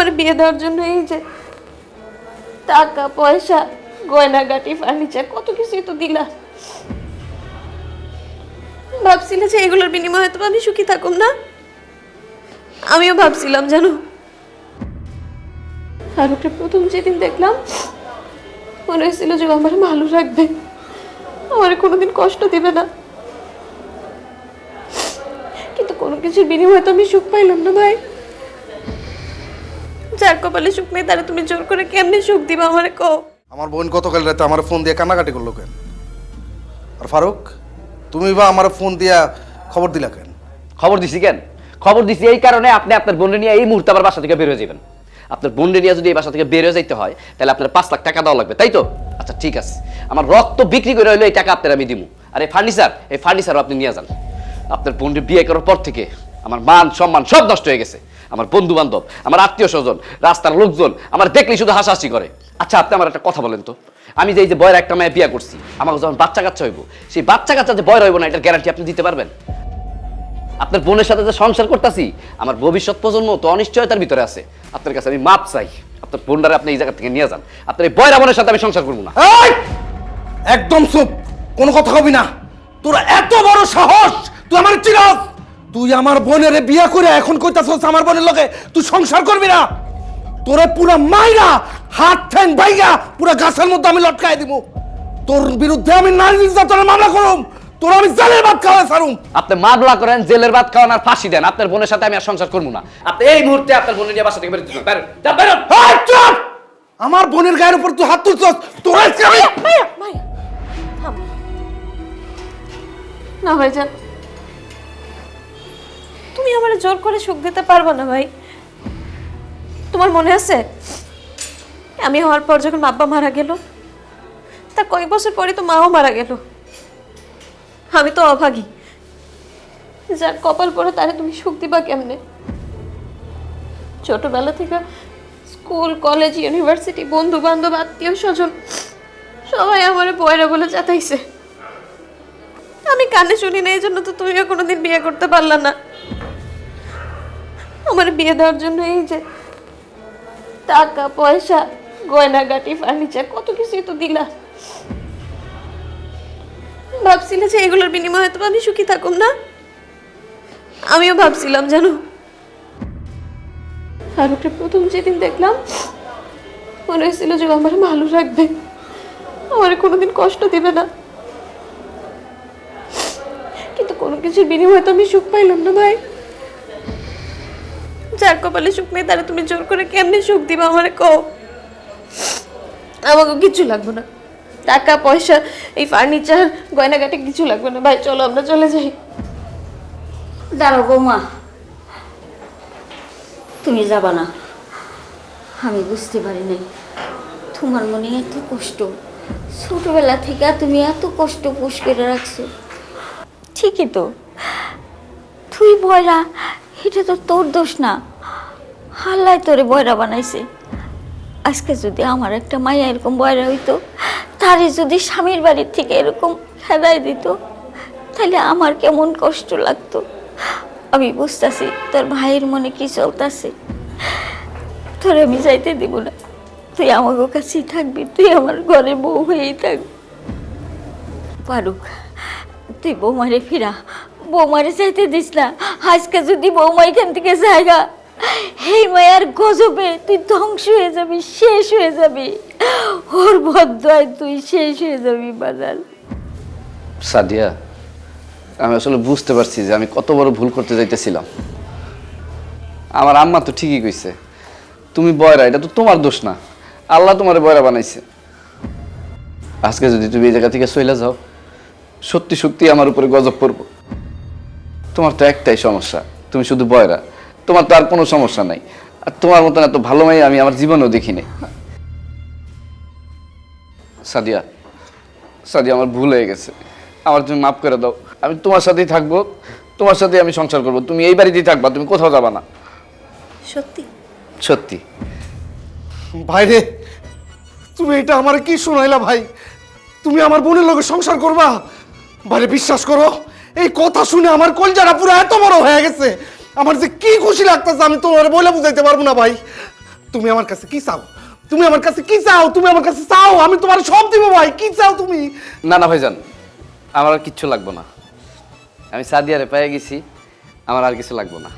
আমার বিয়ে দেওয়ার জন্য এই যে টাকা, পয়সা, গয়নাগাটি ফার্নিচার কত কিছুই তো দিলা। ভাবছিলে যে এগুলোর বিনিময়ে তো আমি সুখী থাকুম না? আমিও ভাবছিলাম জানো ফারুককে প্রথম যেদিন দেখলাম, মনে হয়েছিল যে আমার ভালো রাখবে আমার কোনোদিন কষ্ট দিবে না। কিন্তু কোনো কিছুর বিনিময়ে তো আমি সুখ পাইলাম না ভাই। যার কপালে সুখ নেই তারা তুমি জোর করে কেমনে সুখ দিবা আমারে কো আমার বোন গতকাল রাতে আমার ফোন দিয়ে কান্নাকাটি করল কেন? আর ফারুক তুমি বা আমার ফোন দিয়া খবর দিলা কেন? খবর দিছি কেন? খবর দিছি এই কারণে আপনি আপনার বোনকে নিয়ে এই মুহূর্তে আবার বাসা থেকে বের হয়ে যাবেন। আপনার বোনকে নিয়ে যদি এই বাসা থেকে বের হয়ে যাইতে হয় তাহলে আপনার পাঁচ লাখ টাকা দেওয়া লাগবে তাই তো? আচ্ছা ঠিক আছে। আমার রক্ত বিক্রি করে হইল এই টাকা আপনার আমি দিব আর এই ফার্নিচার এই ফার্নিচারও আপনি নিয়ে যান। আপনার বোনকে বিয়ে করার পর থেকে আমার মান সম্মান সব নষ্ট হয়ে গেছে। আমার বন্ধু বান্ধব আমার আত্মীয় স্বজন রাস্তার লোকজন, আমার দেখলেই শুধু হাসাহাসি করে। আচ্ছা আপনি আমার একটা কথা বলেন তো। আমি যে এই যে বয়ের একটা মেয়ে বিয়ে করছি, আমাকে যখন বাচ্চা কাচ্চা হইব, সেই বাচ্চা কাচ্চা যে বয় হইব না, এটার গ্যারান্টি আপনি দিতে পারবেন? আপনার বোনের সাথে যে সংসার করতেছি, আমার ভবিষ্যৎ প্রজন্ম তো অনিশ্চয়তার ভিতরে আছে। আপনার কাছে আমি মাপ চাই। আপনার বোনটারে আপনি এই জায়গা থেকে নিয়ে যান। আপনার এই বয়রা বোনের সাথে আমি সংসার করব না। একদম চুপ। কোনো কথা কবি না। তোর এত বড় সাহস, তুই আমার চিরাস। তুই আমার বোনের বিয়ে করে এখন কইতাছস আমার বোনের লগে তুই সংসার করবি না? তোরে পুরা মাইরা হাত ঠ্যাং বাইগা পুরা গাছের মধ্যে আমি লটকাই দিব তোর বিরুদ্ধে আমি নারী নির্যাতনের মামলা করুম তোর আমি জালের ভাত খাওয়া সারুম আপনি মামলা করেন জেলের ভাত খাওয়ান আর ফাঁসি দেন আপনার বোনের সাথে আমি আর সংসার করব না। আপনি এই মুহূর্তে আপনার বোনের নিয়ে বাসা থেকে বেরোতে। এই, চুপ! আমার বোনের গায়ের উপর তুই হাত তুলছস তোর আজকে আমি না ভাইজান। আমার জোর করে সুখ দিতে পারবে না ভাই। তোমার মনে আছে? আমি হওয়ার পর যখন আব্বা মারা গেল তার কয়েক বছর পরে তো মাও মারা গেল। আমি তো অভাগী। যার কপাল পরে তারে তুমি সুখ দিবা কেমনে? ছোটবেলা থেকে স্কুল, কলেজ, ইউনিভার্সিটি বন্ধু বান্ধব আত্মীয় স্বজন, সবাই আমার বয়রা বলে চাতাইছে। আমি কানে শুনি না, এই জন্য তো তুমিও কোনোদিন বিয়ে করতে পারলা না। আমার বিয়ে দেওয়ার জন্য এই যে টাকা, পয়সা, গয়নাগাটি ফার্নিচার কত কিছুই তো দিলা। ভাবছিলে যে এগুলোর বিনিময়ে তো আমি সুখী থাকুম না? আমিও ভাবছিলাম জানো ফারুককে প্রথম যেদিন দেখলাম, মনে হয়েছিল যে আমার ভালো রাখবে আমার কোনোদিন কষ্ট দিবে না। কিন্তু কোনো কিছুর বিনিময়ে তো আমি সুখ পাইলাম না ভাই। যার কপালে সুখ নেই তারা তুমি জোর করে কেমনে সুখ দিবা আমারে কো আমাকে কিছু লাগবে না। টাকা পয়সা এই ফার্নিচার গয়নাগাটি কিছু লাগবে না। ভাই চলো আমরা চলে যাই। দাঁড়াও বৌমা। তুমি যাবা না। আমি বুঝতে পারি নাই। তোমার মনে এত কষ্ট। ছোটবেলা থেকে তুমি এত কষ্ট পুষ করে রাখছো। ঠিকই তো। তুই বয়রা এটা তো তোর দোষ না। হাল্লাই তোরে বয়রা বানাইছে। আজকে যদি আমার একটা মাইয়া এরকম বয়রা হইতো, তারে যদি স্বামীর বাড়ির থেকে এরকম খেদাই দিত, তাহলে আমার কেমন কষ্ট লাগতো। আমি বুঝতেছি তোর ভাইয়ের মনে কি চলতেছে। তোর আমি যাইতে দিব না। তুই আমার কাছেই থাকবি, তুই আমার ঘরে বউ হয়েই থাকবি পারুক তুই বৌমারে ফিরা। বৌমারে যাইতে দিস না। আজকে যদি বৌমা এখান থেকে জায়গা হেই মায়ার গজবে, তুই ধ্বংস হয়ে যাবি, শেষ হয়ে যাবি। ওর বদ্রায় তুই শেষ হয়ে যাবি বাজার সাদিয়া, আমি আসলে বুঝতে পারছি যে আমি কত বড় ভুল করতে যাইতেছিলাম। আমার আম্মা তো ঠিকই কইছে, তুমি বয়রা, এটা তো তোমার দোষ না। আল্লাহ তোমার বয়রা বানাইছে। আজকে যদি তুমি এই জায়গা থেকে চলে যাও, সত্যি সত্যি আমার উপরে গজব পড়ব। তোমার তো একটাই সমস্যা, তুমি শুধু বয়রা। তোমার তো আর কোনো সমস্যা নাই। আর তোমার মতন এত ভালো মেয়ে আমি আমার জীবনেও দেখিনি। সাদিয়া সাদিয়া আমার ভুল হয়ে গেছে। আমার তুমি মাফ করে দাও। আমি তোমার সাথেই থাকব। তোমার সাথে আমি সংসার করব। তুমি এই বাড়িতেই থাকবা তুমি কোথাও যাবা না। সত্যি? সত্যি। ভাইরে তুমি এটা আমার কি শোনাইলা ভাই? তুমি আমার বোনের লগে সংসার করবা? ভাইরে বিশ্বাস করো এই কথা শুনে আমার কলজারা পুরো এত বড় হয়ে গেছে। আমার যে কি খুশি লাগতেছে আমি তোমার বলে বুঝাইতে পারব না ভাই। তুমি আমার কাছে কি চাও? তুমি আমার কাছে কি চাও? তুমি আমার কাছে চাও? আমি তোমার সব দিব ভাই। কি চাও তুমি? না না ভাইজান, আমার আর কিচ্ছু লাগবে না। আমি সাদিয়ারে পেয়ে গেছি, আমার আর কিছু লাগবে না।